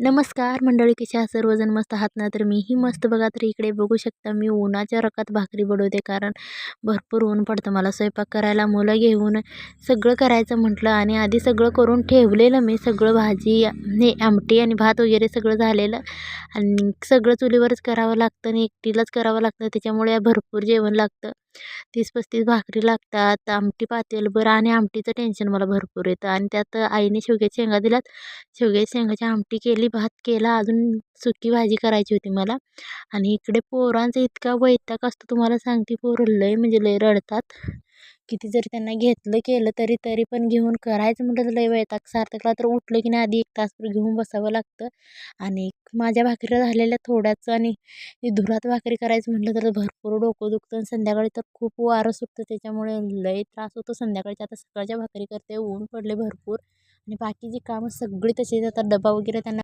नमस्कार मंडळी कशा सर्वजण मस्त आहात ना? तर मीही मस्त. बघा तर इकडे बघू शकता मी उन्हाच्या रकात भाकरी बडवते कारण भरपूर ऊन पडतं. मला स्वयंपाक करायला मुलं घेऊन सगळं करायचं म्हटलं आणि आधी सगळं करून ठेवलेलं मी. सगळं भाजी हे आमटी आणि भात वगैरे सगळं झालेलं. आणि सगळं चुलीवरच करावं लागतं आणि एकटीलाच करावं लागतं. त्याच्यामुळे भरपूर जेवण लागतं. तीस पस्तीस भाकरी लागतात आमटी पातेलभर आणि आमटीचं टेन्शन मला भरपूर येतं. आणि त्यात आईने शेवग्याच्या शेंगा दिल्यात. शेवग्याच्या शेंगाची आमटी केली भात केला अजून सुकी भाजी करायची होती मला. आणि इकडे पोरांचा इतका वैताग असतो तुम्हाला सांगते पोरं लय म्हणजे लय रडतात. किती जरी त्यांना घेतलं केलं तरी तरी पण घेऊन करायचं म्हटलं तर लय वैताग सार्थकला तर उठलं की नाही आधी एक तासभर घेऊन बसावं लागतं. आणि माझ्या भाकरीला झालेल्या थोड्याच आणि धुरात भाकरी करायचं म्हटलं तर भरपूर डोकं दुखतं आणि संध्याकाळी तर खूप वारं सुटतं. त्याच्यामुळे लय त्रास होतो संध्याकाळच्या. आता सकाळच्या भाकरी करते ऊन पडले भरपूर. आणि बाकीची कामं सगळी तशीच आता डबा वगैरे त्यांना